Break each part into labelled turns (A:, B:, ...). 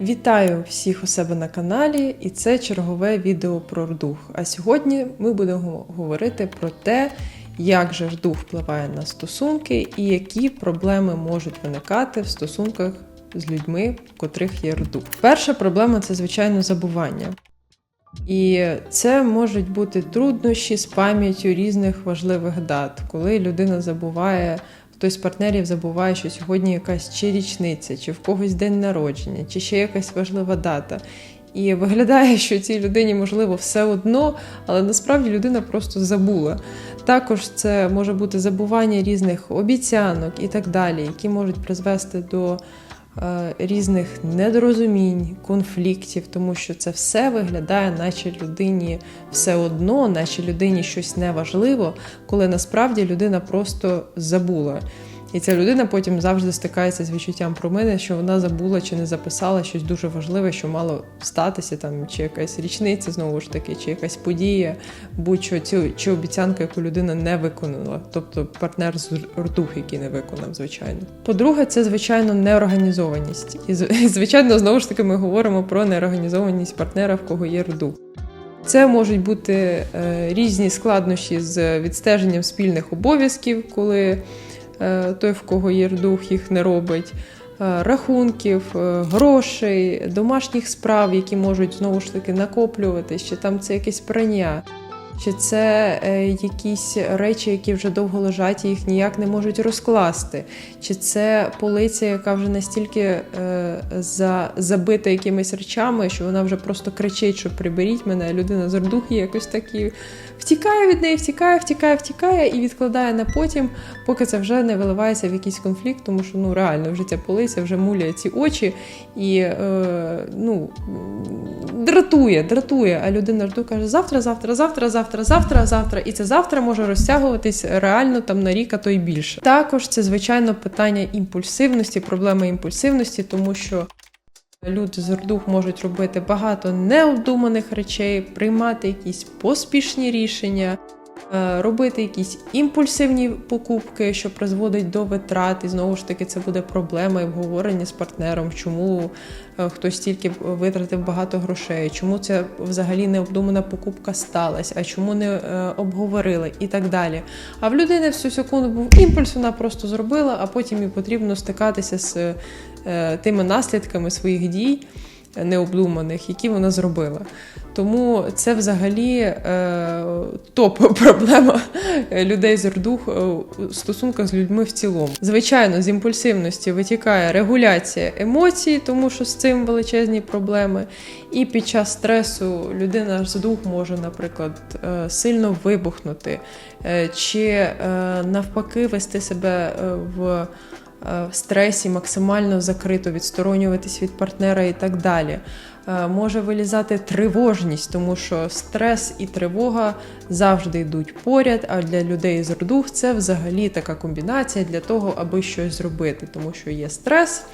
A: Вітаю всіх у себе на каналі, і це чергове відео про рдух. А сьогодні ми будемо говорити про те, як же рдух впливає на стосунки і які проблеми можуть виникати в стосунках з людьми, в котрих є рдух. Перша проблема це звичайно забування. І це можуть бути труднощі з пам'яттю різних важливих дат, коли людина забуває. Хтось з партнерів забуває, що сьогодні якась чи річниця, чи в когось день народження, чи ще якась важлива дата. І виглядає, що цій людині можливо все одно, але насправді людина просто забула. Також це може бути забування різних обіцянок і так далі, які можуть призвести до різних недорозумінь, конфліктів, тому що це все виглядає, наче людині все одно, наче людині щось неважливо, коли насправді людина просто забула. І ця людина потім завжди стикається з відчуттям провини, що вона забула чи не записала щось дуже важливе, що мало статися, там чи якась річниця знову ж таки, чи якась подія, будь-що цю чи обіцянка, яку людина не виконала, тобто партнер з ртух, який не виконав, звичайно. По-друге, це звичайно неорганізованість. І звичайно, знову ж таки, ми говоримо про неорганізованість партнера, в кого є рдух. Це можуть бути е, різні складнощі з відстеженням спільних обов'язків, коли той, в кого єрдух їх не робить. е, Рахунків, е, грошей, домашніх справ, які можуть знову ж таки накоплюватися, чи там це якесь прання, чи це е, якісь речі, які вже довго лежать і їх ніяк не можуть розкласти, чи це полиця, яка вже настільки е, за, забита якимись речами, що вона вже просто кричить, що приберіть мене, людина з рдухи якось так і втікає від неї, втікає, втікає, втікає і відкладає на потім, поки це вже не виливається в якийсь конфлікт, тому що ну реально вже ця полиця вже муляє ці очі і е, ну, дратує, дратує. А людина рду каже: завтра, завтра, завтра, завтра, завтра, завтра. завтра, І це завтра може розтягуватись реально там на рік, а то й більше. Також це звичайно питання імпульсивності, проблема імпульсивності, тому що. Люди з ордух можуть робити багато необдуманих речей, приймати якісь поспішні рішення, робити якісь імпульсивні покупки, що призводить до витрат. І знову ж таки, це буде проблема і обговорення з партнером, чому е, хтось тільки витратив багато грошей, чому це взагалі необдумана покупка сталася, а чому не е, обговорили і так далі. А в людини всю секунду був імпульс, вона просто зробила, а потім їй потрібно стикатися з е, тими наслідками своїх дій е, необдуманих, які вона зробила. Тому це взагалі е, топ проблема людей з рдух е, у стосунках з людьми в цілому. Звичайно, з імпульсивності витікає регуляція емоцій, тому що з цим величезні проблеми. І під час стресу людина з дух може, наприклад, е, сильно вибухнути, е, чи е, навпаки вести себе е, в е, в стресі максимально закрито, відсторонюватись від партнера і так далі. Е, Може вилізати тривожність, тому що стрес і тривога завжди йдуть поряд. А для людей з родух це взагалі така комбінація для того, аби щось зробити, тому що є стрес.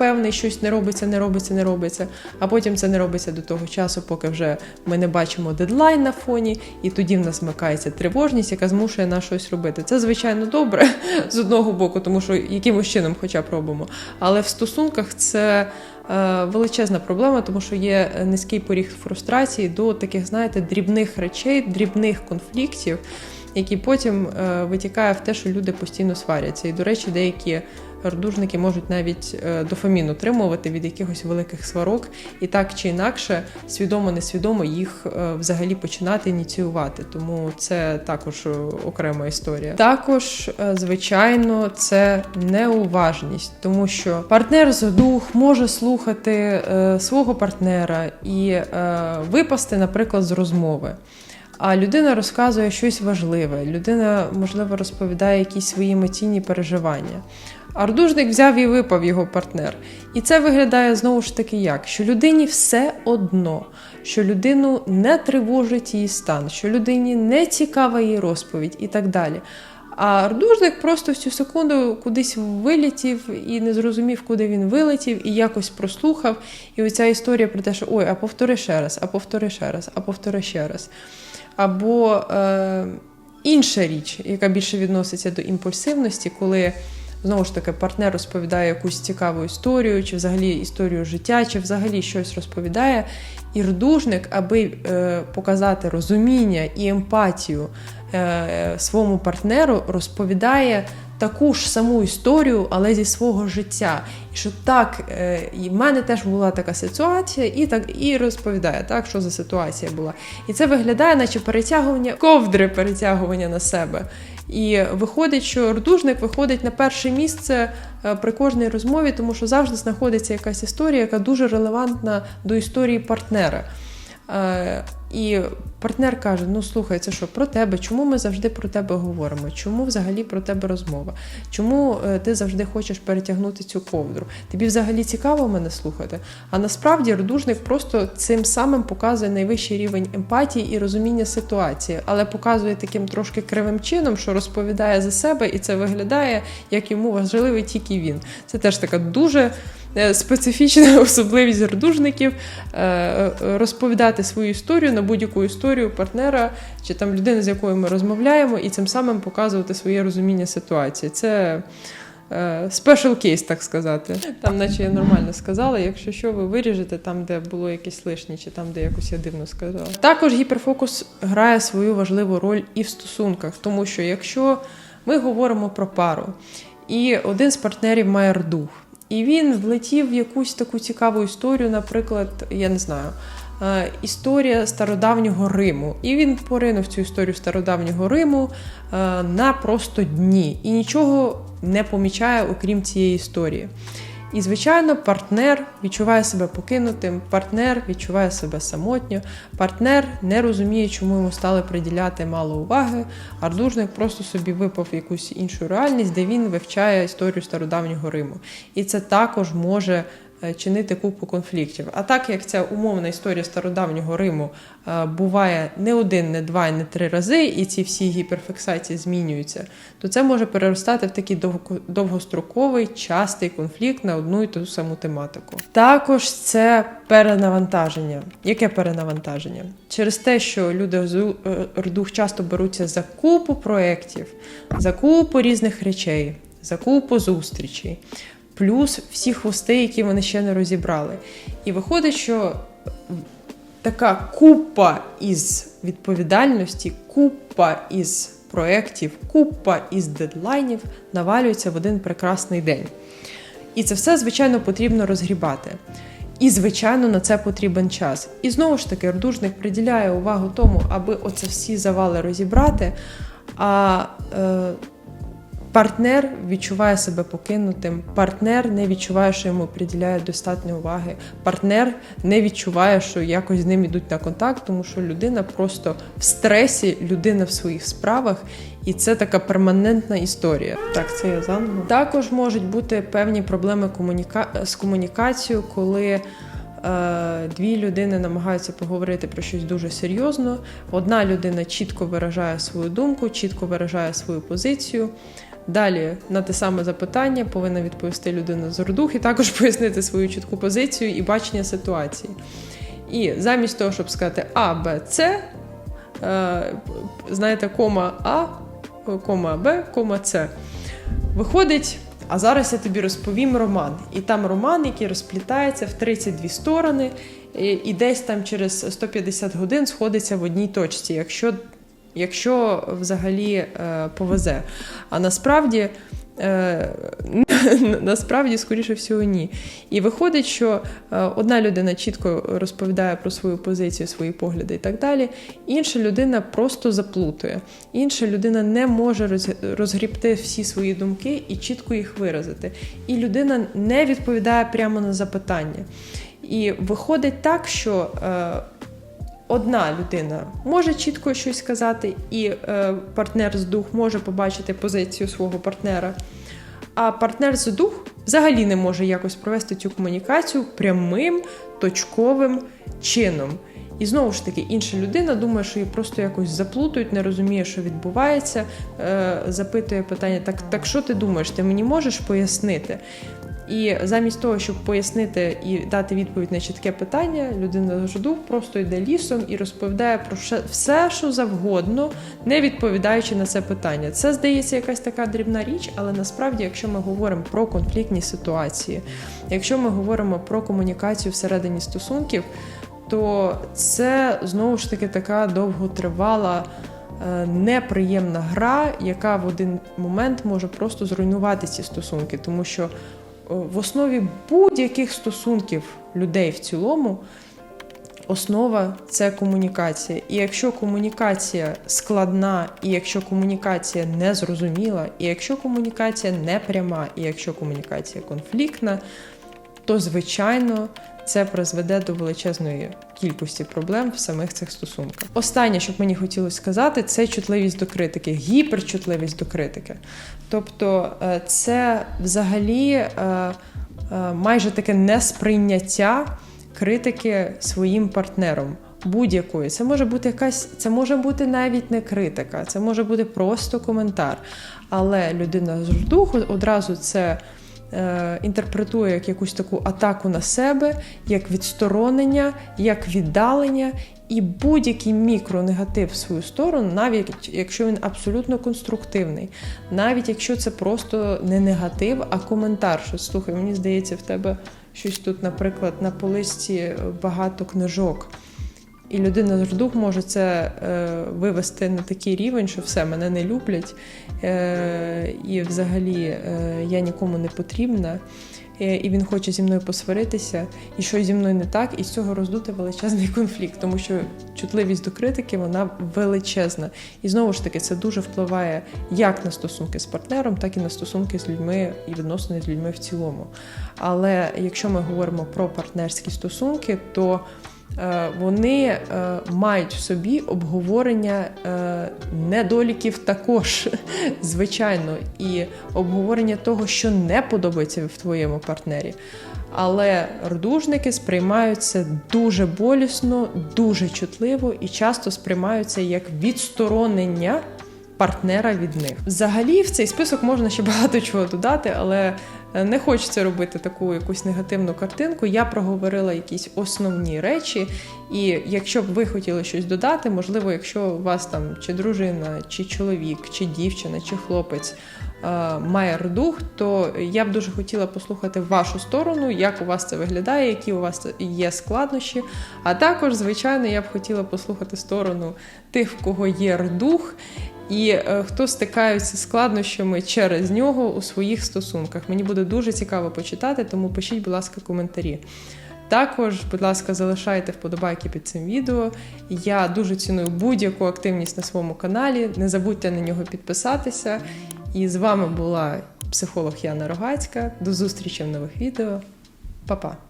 A: Певний щось не робиться, не робиться, не робиться, а потім це не робиться до того часу, поки вже ми не бачимо дедлайн на фоні, і тоді в нас вмикається тривожність, яка змушує нас щось робити. Це звичайно добре з одного боку, тому що якимось чином, хоча б робимо. Але в стосунках це е, величезна проблема, тому що є низький поріг фрустрації до таких, знаєте, дрібних речей, дрібних конфліктів, які потім е, витікає в те, що люди постійно сваряться. І, до речі, деякі рдужники можуть навіть е, дофамін отримувати від якихось великих сварок, і так чи інакше, свідомо-несвідомо їх е, взагалі починати ініціювати. Тому це також е, окрема історія. Також, звичайно, це неуважність, тому що партнер з дух може слухати свого партнера і випасти, наприклад, з розмови. А людина розказує щось важливе. Людина, можливо, розповідає якісь свої емоційні переживання. Ардужник взяв і випав його партнер. І це виглядає знову ж таки як, що людині все одно, що людину не тривожить її стан, що людині не цікава її розповідь і так далі. А ардужник просто в цю секунду кудись вилетів і не зрозумів, куди він вилетів, і якось прослухав. І оця історія про те, що ой, а повтори ще раз, а повтори ще раз, а повтори ще раз. Або е, інша річ, яка більше відноситься до імпульсивності, коли знову ж таки партнер розповідає якусь цікаву історію, чи взагалі історію життя, чи взагалі щось розповідає. І рдужник, аби е, показати розуміння і емпатію е, своєму партнеру, розповідає таку ж саму історію, але зі свого життя. І що так, е, і в мене теж була така ситуація, і так і розповідає, так, що за ситуація була. І це виглядає, наче перетягування ковдри перетягування на себе. І виходить, що рдужник виходить на перше місце е, при кожній розмові, тому що завжди знаходиться якась історія, яка дуже релевантна до історії партнера. Е, І партнер каже: Ну слухай, це що про тебе? Чому ми завжди про тебе говоримо? Чому взагалі про тебе розмова? Чому е, ти завжди хочеш перетягнути цю ковдру? Тобі взагалі цікаво мене слухати? А насправді рдужник просто цим самим показує найвищий рівень емпатії і розуміння ситуації, але показує таким трошки кривим чином, що розповідає за себе, і це виглядає, як йому важливий тільки він. Це теж така дуже. Е, Специфічна особливість рдужників е, е, розповідати свою історію на будь-яку історію партнера чи там людини, з якою ми розмовляємо, і цим самим показувати своє розуміння ситуації. Це спешл кейс, так сказати. Там, наче я нормально сказала, якщо що, ви виріжете там, де було якесь лишнє, чи там, де якось я дивно сказала. Також гіперфокус грає свою важливу роль і в стосунках, тому що якщо ми говоримо про пару, і один з партнерів має рдух, і він влетів в якусь таку цікаву історію, наприклад, я не знаю. е, Історія стародавнього Риму, і він поринув цю історію стародавнього Риму е, на просто дні і нічого не помічає, окрім цієї історії. І, звичайно, партнер відчуває себе покинутим, партнер відчуває себе самотньо, партнер не розуміє, чому йому стали приділяти мало уваги, Ардужник просто собі випав в якусь іншу реальність, де він вивчає історію стародавнього Риму. І це також може чинити купу конфліктів. А так як ця умовна історія стародавнього Риму е, буває не один, не два, не три рази, і ці всі гіперфіксації змінюються, то це може переростати в такий довгостроковий, частий конфлікт на одну і ту саму тематику. Також це перенавантаження. Яке перенавантаження? Через те, що люди з е, рдух часто беруться за купу проєктів, за купу різних речей, за купу зустрічей плюс всі хвости, які вони ще не розібрали. І виходить, що така купа із відповідальності, купа із проєктів, купа із дедлайнів навалюється в один прекрасний день. І це все, звичайно, потрібно розгрібати. І, звичайно, на це потрібен час. І знову ж таки, рдужник приділяє увагу тому, аби оце всі завали розібрати. А е, партнер відчуває себе покинутим, партнер не відчуває, що йому приділяє достатньо уваги. Партнер не відчуває, що якось з ним ідуть на контакт, тому що людина просто в стресі, людина в своїх справах, і це така перманентна історія. Так, це я заново. Також можуть бути певні проблеми комуніка... з комунікацією, коли. Е, Дві людини намагаються поговорити про щось дуже серйозно. Одна людина чітко виражає свою думку, чітко виражає свою позицію. Далі на те саме запитання повинна відповісти людина з родух і також пояснити свою чітку позицію і бачення ситуації. І замість того, щоб сказати А, Б, С, е, знаєте, кома А, кома Б, кома С. Виходить, а зараз я тобі розповім роман. І там роман, який розплітається в 32 сторони, і, десь там через 150 годин сходиться в одній точці, якщо, якщо взагалі е, повезе. А насправді. Насправді, скоріше всього, ні. І виходить, що е, одна людина чітко розповідає про свою позицію, свої погляди і так далі. Інша людина просто заплутує. Інша людина не може розгрібти всі свої думки і чітко їх виразити. І людина не відповідає прямо на запитання. І виходить так, що. е, Одна людина може чітко щось сказати, і е, партнер з дух може побачити позицію свого партнера. А партнер з дух взагалі не може якось провести цю комунікацію прямим точковим чином. І знову ж таки, інша людина думає, що її просто якось заплутують, не розуміє, що відбувається, е, запитує питання: так, так що ти думаєш, ти мені можеш пояснити? І замість того, щоб пояснити і дати відповідь на чітке питання, людина жду просто йде лісом і розповідає про все, що завгодно, не відповідаючи на це питання. Це здається якась така дрібна річ, але насправді, якщо ми говоримо про конфліктні ситуації, якщо ми говоримо про комунікацію всередині стосунків, то це знову ж таки така довготривала. е, Неприємна гра, яка в один момент може просто зруйнувати ці стосунки, тому що в основі будь-яких стосунків людей в цілому основа це комунікація. І якщо комунікація складна, і якщо комунікація незрозуміла, і якщо комунікація не пряма, і якщо комунікація конфліктна, то звичайно це призведе до величезної кількості проблем в самих цих стосунках. Останнє, що б мені хотілося сказати, це чутливість до критики, гіперчутливість до критики. Тобто, е, це взагалі е, е, майже таке несприйняття критики своїм партнером. Будь-якої. Це може бути якась, це може бути навіть не критика, це може бути просто коментар. Але людина з духу одразу це інтерпретує як якусь таку атаку на себе, як відсторонення, як віддалення. І будь-який мікронегатив в свою сторону, навіть якщо він абсолютно конструктивний, навіть якщо це просто не негатив, а коментар, що слухай, мені здається, в тебе щось тут, наприклад, на поличці багато книжок. І людина з дух може це е, вивести на такий рівень, що все, мене не люблять, е, і взагалі е, я нікому не потрібна. І він хоче зі мною посваритися, і щось зі мною не так, і з цього роздути величезний конфлікт, тому що чутливість до критики вона величезна. І знову ж таки, це дуже впливає як на стосунки з партнером, так і на стосунки з людьми і відносини з людьми в цілому. Але якщо ми говоримо про партнерські стосунки, то вони е, мають в собі обговорення е, недоліків також, звичайно, і обговорення того, що не подобається в твоєму партнері. Але рдужники сприймають це дуже болісно, дуже чутливо і часто сприймаються як відсторонення партнера від них. Взагалі, в цей список можна ще багато чого додати, але е, не хочеться робити таку якусь негативну картинку. Я проговорила якісь основні речі, і якщо б ви хотіли щось додати, можливо, якщо у вас там чи дружина, чи чоловік, чи дівчина, чи хлопець е, має рдух, то я б дуже хотіла послухати вашу сторону, як у вас це виглядає, які у вас є складнощі. А також, звичайно, я б хотіла послухати сторону тих, в кого є рдух. І е, хто стикаються з складнощами через нього у своїх стосунках. Мені буде дуже цікаво почитати, тому пишіть, будь ласка, коментарі. Також, будь ласка, залишайте вподобайки під цим відео. Я дуже ціную будь-яку активність на своєму каналі. Не забудьте на нього підписатися. І з вами була психолог Яна Рогацька. До зустрічі в нових відео. Па-па!